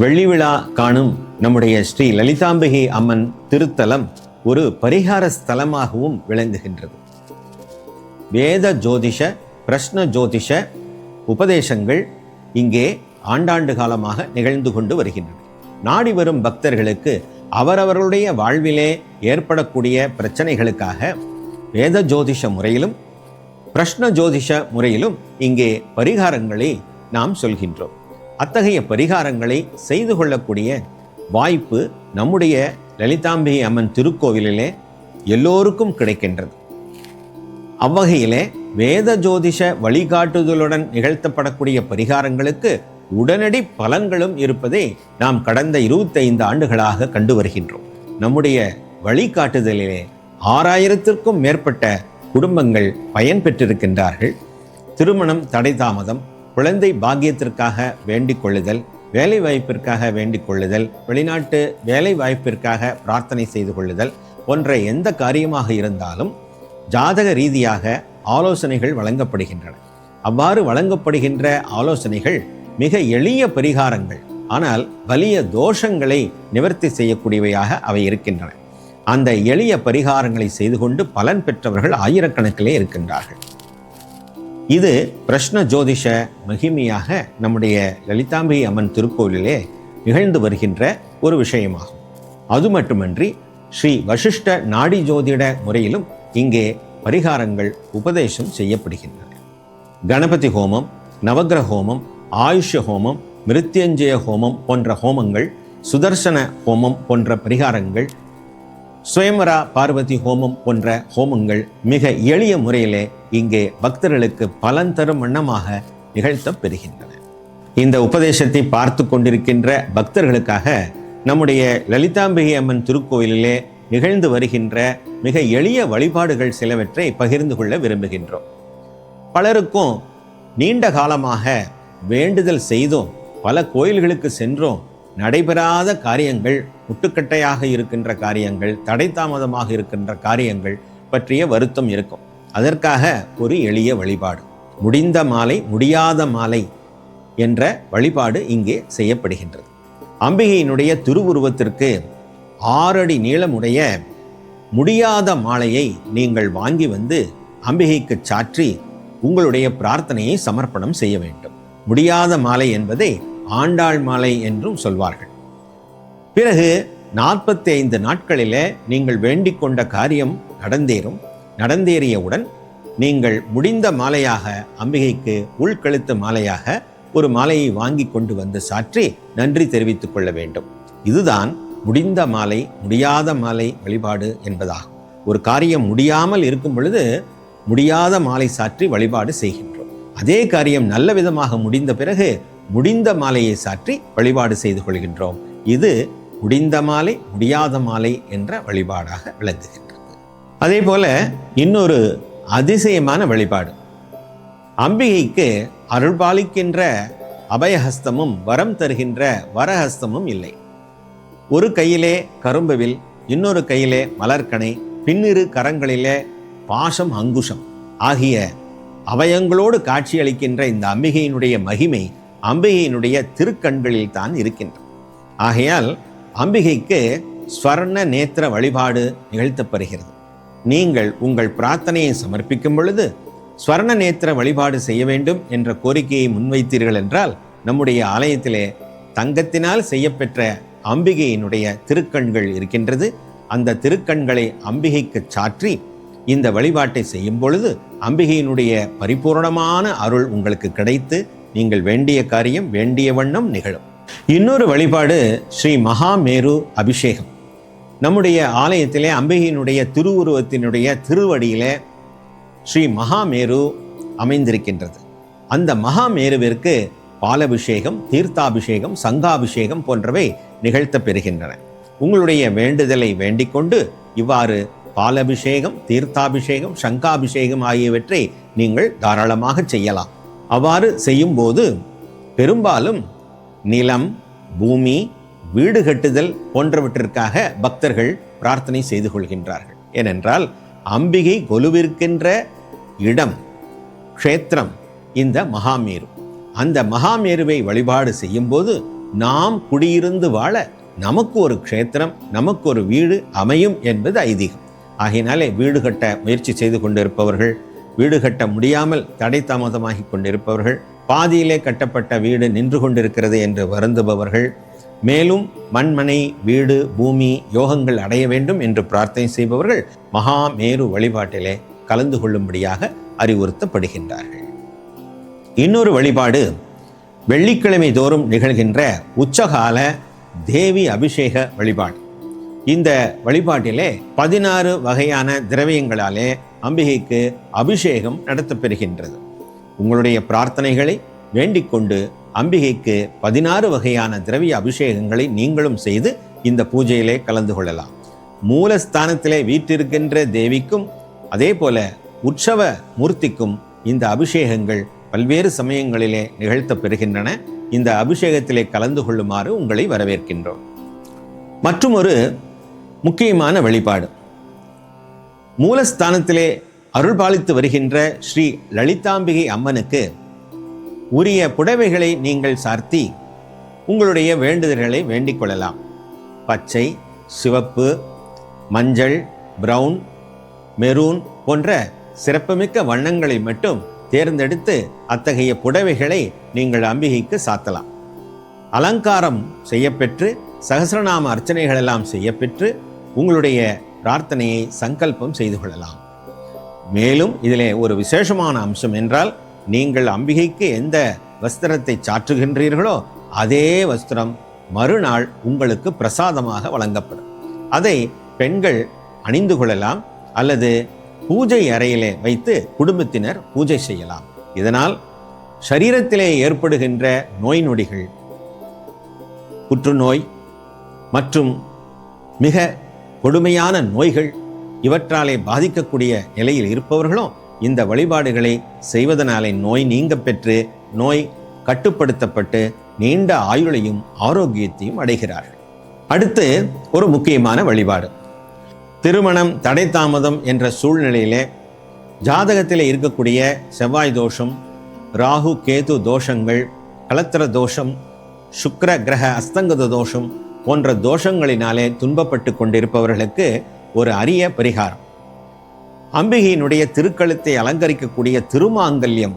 வெள்ளி விழா காணும் நம்முடைய ஸ்ரீ லலிதாம்பிகை அம்மன் திருத்தலம் ஒரு பரிகார ஸ்தலமாகவும் விளங்குகின்றது. வேத ஜோதிஷ பிரஷ்ன ஜோதிஷ உபதேசங்கள் இங்கே ஆண்டாண்டு காலமாக நிகழ்ந்து கொண்டு வருகின்றன. நாடி வரும் பக்தர்களுக்கு அவரவர்களுடைய வாழ்விலே ஏற்படக்கூடிய பிரச்சனைகளுக்காக வேத ஜோதிஷ முறையிலும் பிரஷ்ன ஜோதிஷ முறையிலும் இங்கே பரிகாரங்களை நாம் சொல்கின்றோம். அத்தகைய பரிகாரங்களை செய்து கொள்ளக்கூடிய வாய்ப்பு நம்முடைய லலிதாம்பிகை அம்மன் திருக்கோவிலிலே எல்லோருக்கும் கிடைக்கின்றது. அவ்வகையிலே வேத ஜோதிஷ வழிகாட்டுதலுடன் நிகழ்த்தப்படக்கூடிய பரிகாரங்களுக்கு உடனடி பலன்களும் இருப்பதை நாம் கடந்த இருபத்தைந்து ஆண்டுகளாக கண்டு வருகின்றோம். நம்முடைய வழிகாட்டுதலிலே ஆறாயிரத்திற்கும் மேற்பட்ட குடும்பங்கள் பயன்பெற்றிருக்கின்றார்கள். திருமணம் தடை தாமதம் குழந்தை பாக்கியத்திற்காக வேண்டிக் கொள்ளுதல் வேலை வாய்ப்பிற்காக வேண்டிக் கொள்ளுதல் வெளிநாட்டு வேலை வாய்ப்பிற்காக பிரார்த்தனை செய்து கொள்ளுதல் போன்ற எந்த காரியமாக இருந்தாலும் ஜாதக ரீதியாக ஆலோசனைகள் வழங்கப்படுகின்றன. அவ்வாறு வழங்கப்படுகின்ற ஆலோசனைகள் மிக எளிய பரிகாரங்கள். ஆனால் வலிய தோஷங்களை நிவர்த்தி செய்யக்கூடியவையாக அவை இருக்கின்றன. அந்த எளிய பரிகாரங்களை செய்து கொண்டு பலன் பெற்றவர்கள் ஆயிரக்கணக்கிலே இருக்கின்றார்கள். இது பிரஷ்ன ஜோதிஷ மகிமையாக நம்முடைய லலிதாம்பி அம்மன் திருக்கோவிலிலே நிகழ்ந்து வருகின்ற ஒரு விஷயமாகும். அது மட்டுமன்றி ஸ்ரீ வசிஷ்ட நாடி ஜோதிட முறையிலும் இங்கே பரிகாரங்கள் உபதேசம் செய்யப்படுகின்றன. கணபதி ஹோமம் நவகிர ஹோமம் ஆயுஷ ஹோமம் மிருத்யஞ்சய ஹோமம் போன்ற ஹோமங்கள் சுதர்சன ஹோமம் போன்ற பரிகாரங்கள் சுயம்பரா பார்வதி ஹோமம் போன்ற ஹோமங்கள் மிக எளிய முறையிலே இங்கே பக்தர்களுக்கு பலன் தரும் வண்ணமாக நிகழ்த்தப் பெறுகின்றன இந்த உபதேசத்தை பார்த்து கொண்டிருக்கின்ற பக்தர்களுக்காக நம்முடைய லலிதாம்பிகை அம்மன் திருக்கோயிலிலே நிகழ்ந்து வருகின்ற மிக எளிய வழிபாடுகள் சிலவற்றை பகிர்ந்து கொள்ள விரும்புகின்றோம். பலருக்கும் நீண்ட காலமாக வேண்டுதல் செய்தோம். பல கோயில்களுக்கு சென்றோம். நடைபெறாத காரியங்கள் முட்டுக்கட்டையாக இருக்கின்ற காரியங்கள் தடை தாமதமாக இருக்கின்ற காரியங்கள் பற்றிய வருத்தம் இருக்கும். அதற்காக ஒரு எளிய வழிபாடு. முடிந்த மாலை முடியாத மாலை என்ற வழிபாடு இங்கே செய்யப்படுகின்றது. அம்பிகையினுடைய திருவுருவத்திற்கு ஆறடி நீளமுடைய முடியாத மாலையை நீங்கள் வாங்கி வந்து அம்பிகைக்கு சாற்றி உங்களுடைய பிரார்த்தனையை சமர்ப்பணம் செய்ய வேண்டும். முடியாத மாலை என்பதை ஆண்டாள் மாலை என்றும் சொல்வார்கள். பிறகு நாற்பத்தி ஐந்து நாட்களிலே நீங்கள் வேண்டிக் கொண்ட காரியம் நடந்தேறும். நடந்தேறியவுடன் நீங்கள் முடிந்த மாலையாக அம்பிகைக்கு உள்கழுத்து மாலையாக ஒரு மாலையை வாங்கி கொண்டு வந்து சாற்றி நன்றி தெரிவித்துக் கொள்ள வேண்டும். இதுதான் முடிந்த மாலை முடியாத மாலை வழிபாடு என்பதாகும். ஒரு காரியம் முடியாமல் இருக்கும் பொழுது முடியாத மாலை சாற்றி வழிபாடு செய்கின்றோம். அதே காரியம் நல்ல விதமாக முடிந்த பிறகு முடிந்த மாலையை சாற்றி வழிபாடு செய்து கொள்கின்றோம். இது முடிந்த மாலை முடியாத மாலை என்ற வழிபாடாக விளங்குகின்றது. அதே போல இன்னொரு அதிசயமான வழிபாடு. அம்பிகைக்கு அருள்பாலிக்கின்ற அபயஹஸ்தமும் வரம் தருகின்ற வரஹஸ்தமும் இல்லை. ஒரு கையிலே கரும்புவில் இன்னொரு கையிலே மலர்கனை பின்னிரு கரங்களிலே பாசம் அங்குஷம் ஆகிய அவயங்களோடு காட்சியளிக்கின்ற இந்த அம்பிகையினுடைய மகிமை அம்பிகையினுடைய திருக்கண்களில் தான் இருக்கின்றது. ஆகையால் அம்பிகைக்கு ஸ்வர்ண நேத்திர வழிபாடு நிகழ்த்தப்படுகிறது. நீங்கள் உங்கள் பிரார்த்தனையை சமர்ப்பிக்கும் பொழுது ஸ்வர்ண நேத்திர வழிபாடு செய்ய வேண்டும் என்ற கோரிக்கையை முன்வைத்தீர்கள் என்றால் நம்முடைய ஆலயத்திலே தங்கத்தினால் செய்யப்பெற்ற அம்பிகையினுடைய திருக்கண்கள் இருக்கின்றது. அந்த திருக்கண்களை அம்பிகைக்கு சாற்றி இந்த வழிபாட்டை செய்யும் பொழுது அம்பிகையினுடைய பரிபூர்ணமான அருள் உங்களுக்கு கிடைத்து நீங்கள் வேண்டிய காரியம் வேண்டிய வண்ணம் நிகழும். இன்னொரு வழிபாடு ஸ்ரீ மகாமேரு அபிஷேகம். நம்முடைய ஆலயத்திலே அம்பிகையினுடைய திருவுருவத்தினுடைய திருவடியிலே ஸ்ரீ மகாமேரு அமைந்திருக்கின்றது. அந்த மகாமேருவிற்கு பாலபிஷேகம் தீர்த்தாபிஷேகம் சங்காபிஷேகம் போன்றவை நிகழ்த்த பெறுகின்றன. உங்களுடைய வேண்டுதலை வேண்டிக் கொண்டு இவ்வாறு பாலபிஷேகம் தீர்த்தாபிஷேகம் சங்காபிஷேகம் ஆகியவற்றை நீங்கள் தாராளமாக செய்யலாம். அவ்வாறு செய்யும்போது பெரும்பாலும் நிலம் பூமி வீடு கட்டுதல் போன்றவற்றிற்காக பக்தர்கள் பிரார்த்தனை செய்து கொள்கின்றார்கள். ஏனென்றால் அம்பிகை கொலுவிருக்கின்ற இடம் க்ஷேத்திரம் இந்த மகாமேரு. அந்த மகாமேருவை வழிபாடு செய்யும்போது நாம் குடியிருந்து வாழ நமக்கு ஒரு க்ஷேத்திரம் நமக்கு ஒரு வீடு அமையும் என்பது ஐதீகம். ஆகையினாலே வீடு கட்ட முயற்சி செய்து கொண்டிருப்பவர்கள் வீடு கட்ட முடியாமல் தடை தாமதமாகி கொண்டிருப்பவர்கள் பாதியிலே கட்டப்பட்ட வீடு நின்று கொண்டிருக்கிறது என்று வருந்துபவர்கள் மேலும் மண்மனை வீடு பூமி யோகங்கள் அடைய வேண்டும் என்று பிரார்த்தனை செய்பவர்கள் மகா மேரு வழிபாட்டிலே கலந்து கொள்ளும்படியாக அறிவுறுத்தப்படுகின்றார்கள். இன்னொரு வழிபாடு வெள்ளிக்கிழமை தோறும் நிகழ்கின்ற உச்சகால தேவி அபிஷேக வழிபாடு. இந்த வழிபாட்டிலே பதினாறு வகையான திரவியங்களாலே அம்பிகைக்கு அபிஷேகம் நடத்தப்பெறுகின்றது. உங்களுடைய பிரார்த்தனைகளை வேண்டிக் கொண்டு அம்பிகைக்கு பதினாறு வகையான திரவிய அபிஷேகங்களை நீங்களும் செய்து இந்த பூஜையிலே கலந்து கொள்ளலாம். மூலஸ்தானத்திலே வீற்றிருக்கின்ற தேவிக்கும் அதே போல உற்சவ மூர்த்திக்கும் இந்த அபிஷேகங்கள் பல்வேறு சமயங்களிலே நிகழ்த்தப்பெறுகின்றன. இந்த அபிஷேகத்திலே கலந்து கொள்ளுமாறு உங்களை வரவேற்கின்றோம். மற்றும் ஒரு முக்கியமான வழிபாடு. மூலஸ்தானத்திலே அருள்பாலித்து வருகின்ற ஸ்ரீ லலிதாம்பிகை அம்மனுக்கு உரிய புடவைகளை நீங்கள் சார்த்தி உங்களுடைய வேண்டுதல்களை வேண்டிக் கொள்ளலாம். பச்சை சிவப்பு மஞ்சள் பிரவுன் மெரூன் போன்ற சிறப்புமிக்க வண்ணங்களை மட்டும் தேர்ந்தெடுத்து அத்தகைய புடவைகளை நீங்கள் அம்பிகைக்கு சாத்தலாம். அலங்காரம் செய்யப்பெற்று சகசிரநாம அர்ச்சனைகளெல்லாம் செய்யப்பெற்று உங்களுடைய பிரார்த்தனையை சங்கல்பம் செய்து கொள்ளலாம். மேலும் இதிலே ஒரு விசேஷமான அம்சம் என்றால் நீங்கள் அம்பிகைக்கு எந்த வஸ்திரத்தை சாற்றுகின்றீர்களோ அதே வஸ்திரம் மறுநாள் உங்களுக்கு பிரசாதமாக வழங்கப்படும். அதை பெண்கள் அணிந்து கொள்ளலாம் அல்லது பூஜை அறையிலே வைத்து குடும்பத்தினர் பூஜை செய்யலாம். இதனால் சரீரத்திலே ஏற்படுகின்ற நோய் நொடிகள் புற்றுநோய் மற்றும் மிக கொடுமையான நோய்கள் இவற்றாலே பாதிக்கக்கூடிய நிலையில் இருப்பவர்களும் இந்த வழிபாடுகளை செய்வதனாலே நோய் நீங்க பெற்று நோய் கட்டுப்படுத்தப்பட்டு நீண்ட ஆயுளையும் ஆரோக்கியத்தையும் அடைகிறார்கள். அடுத்து ஒரு முக்கியமான வழிபாடு. திருமணம் தடை தாமதம் என்ற சூழ்நிலையிலே ஜாதகத்தில் இருக்கக்கூடிய செவ்வாய் தோஷம் ராகு கேது தோஷங்கள் கலத்திர தோஷம் சுக்கர கிரக அஸ்தங்கத தோஷம் போன்ற தோஷங்களினாலே துன்பப்பட்டு கொண்டிருப்பவர்களுக்கு ஒரு அரிய பரிகாரம். அம்பிகையினுடைய திருக்கழுத்தை அலங்கரிக்கக்கூடிய திருமாங்கல்யம்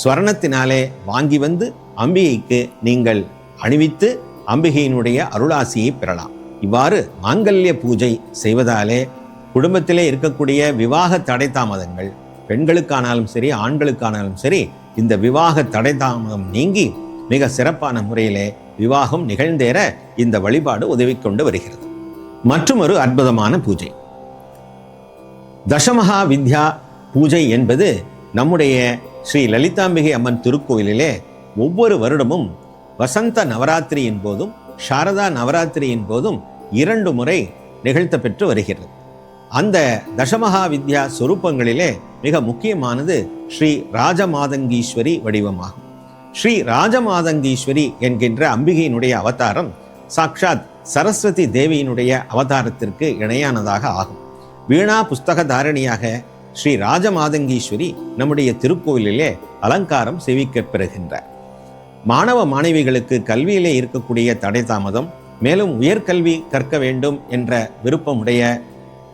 ஸ்வர்ணத்தினாலே வாங்கி வந்து அம்பிகைக்கு நீங்கள் அணிவித்து அம்பிகையினுடைய அருளாசியை பெறலாம். இவ்வாறு மாங்கல்ய பூஜை செய்வதாலே குடும்பத்திலே இருக்கக்கூடிய விவாக தடை தாமதங்கள் பெண்களுக்கானாலும் சரி ஆண்களுக்கானாலும் சரி இந்த விவாக தடை தாமதம் நீங்கி மிக சிறப்பான முறையிலே விவாகம் நிகழ்ந்தேற இந்த வழிபாடு உதவி கொண்டு வருகிறது. மற்றுமொரு அற்புதமான பூஜை. தசமகா வித்யா பூஜை என்பது நம்முடைய ஸ்ரீ லலிதாம்பிகை அம்மன் திருக்கோயிலிலே ஒவ்வொரு வருடமும் வசந்த நவராத்திரியின் போதும் சாரதா நவராத்திரியின் போதும் இரண்டு முறை நிகழ்த்த பெற்று வருகிறது. அந்த தசமகா வித்யா சொரூபங்களிலே மிக முக்கியமானது ஸ்ரீ ராஜமாதங்கீஸ்வரி வடிவமாகும். ஸ்ரீ ராஜமாதங்கீஸ்வரி என்கின்ற அம்பிகையினுடைய அவதாரம் சாக்ஷாத் சரஸ்வதி தேவியினுடைய அவதாரத்திற்கு இணையானதாக ஆகும். வீணா புஸ்தக தாரணியாக ஸ்ரீ ராஜமாதங்கீஸ்வரி நம்முடைய திருக்கோயிலிலே அலங்காரம் சேவிக்கப் பெறுகின்றார். மாணவ மாணவிகளுக்கு கல்வியிலே இருக்கக்கூடிய தடை தாமதம் மேலும் உயர்கல்வி கற்க வேண்டும் என்ற விருப்பமுடைய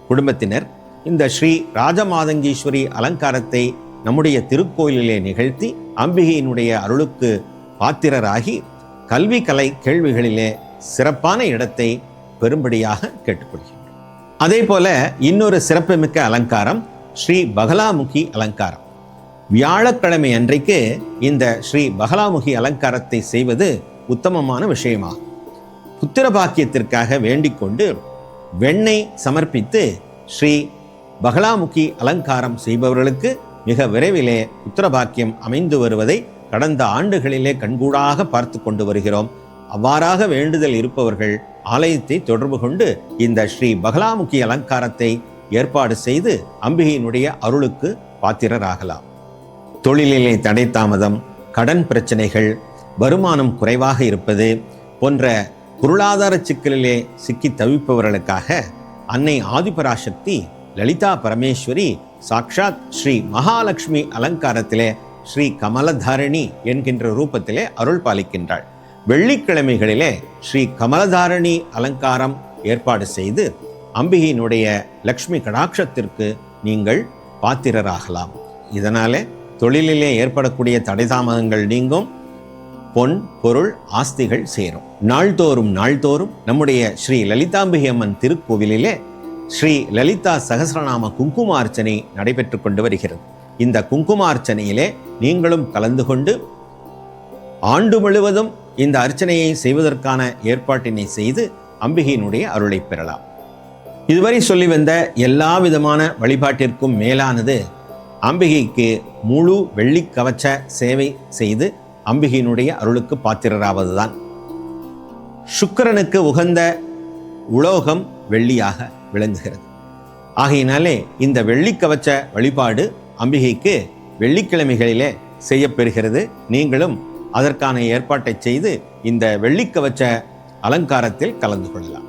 குடும்பத்தினர் இந்த ஸ்ரீ ராஜமாதங்கீஸ்வரி அலங்காரத்தை நம்முடைய திருக்கோயிலிலே நிகழ்த்தி அம்பிகையினுடைய அருளுக்கு பாத்திரராகி கல்வி கலை கேள்விகளிலே சிறப்பான இடத்தை பெரும்படியாக கேட்டுக்கொள்கின்றோம் அதே போல இன்னொரு சிறப்புமிக்க அலங்காரம் ஸ்ரீ பகலாமுகி அலங்காரம். வியாழக்கிழமை அன்றைக்கு இந்த ஸ்ரீ பகலாமுகி அலங்காரத்தை செய்வது உத்தமமான விஷயமாகும் புத்திர பாக்கியத்திற்காக வேண்டிக்கொண்டு வெண்ணெய் சமர்ப்பித்து ஸ்ரீ பகலாமுகி அலங்காரம் செய்பவர்களுக்கு மிக விரைவிலே உத்தரபாக்கியம் அமைந்து வருவதை கடந்த ஆண்டுகளிலே கண்கூடாக பார்த்து கொண்டு வருகிறோம். அவ்வாறாக வேண்டுதல் இருப்பவர்கள் ஆலயத்தை தொடர்பு கொண்டு இந்த ஸ்ரீ பகலாமுகி அலங்காரத்தை ஏற்பாடு செய்து அம்பிகையினுடைய அருளுக்கு பாத்திரராகலாம். தொழிலிலே தடை தாமதம் கடன் பிரச்சனைகள் வருமானம் குறைவாக இருப்பது போன்ற பொருளாதார சிக்கலிலே சிக்கி தவிப்பவர்களுக்காக அன்னை ஆதிபராசக்தி லலிதா பரமேஸ்வரி சாக்ஷாத் ஸ்ரீ மகாலட்சுமி அலங்காரத்திலே ஸ்ரீ கமலதாரிணி என்கின்ற ரூபத்திலே அருள் பாலிக்கின்றாள். வெள்ளிக்கிழமைகளிலே ஸ்ரீ கமலதாரணி அலங்காரம் ஏற்பாடு செய்து அம்பிகையினுடைய லக்ஷ்மி கடாட்சத்திற்கு நீங்கள் பாத்திரராகலாம். இதனாலே தொழிலிலே ஏற்படக்கூடிய தடைதாமதங்கள் நீங்கும். பொன் பொருள் ஆஸ்திகள் சேரும். நாள்தோறும் நாள்தோறும் நம்முடைய ஸ்ரீ லலிதாம்பிகை அம்மன் திருக்கோவிலிலே ஸ்ரீ லலிதா சகசிரநாம குங்குமார்ச்சனை நடைபெற்று கொண்டு வருகிறது. இந்த குங்குமார்ச்சனையிலே நீங்களும் கலந்து கொண்டு ஆண்டு முழுவதும் இந்த அர்ச்சனையை செய்வதற்கான ஏற்பாட்டினை செய்து அம்பிகையினுடைய அருளை பெறலாம். இதுவரை சொல்லி வந்த எல்லா விதமான வழிபாட்டிற்கும் மேலானது அம்பிகைக்கு முழு வெள்ளி கவச்ச சேவை செய்து அம்பிகையினுடைய அருளுக்கு பாத்திரராவதுதான். சுக்கரனுக்கு உகந்த உலோகம் வெள்ளியாக விளங்குகிறது. ஆகையினாலே இந்த வெள்ளி கவச்ச வழிபாடு அம்பிகைக்கு வெள்ளிக்கிழமைகளிலே செய்யப்பெறுகிறது நீங்களும் அதற்கான ஏற்பாட்டை செய்து இந்த வெள்ளிக்கவச்ச அலங்காரத்தில் கலந்து கொள்ளலாம்.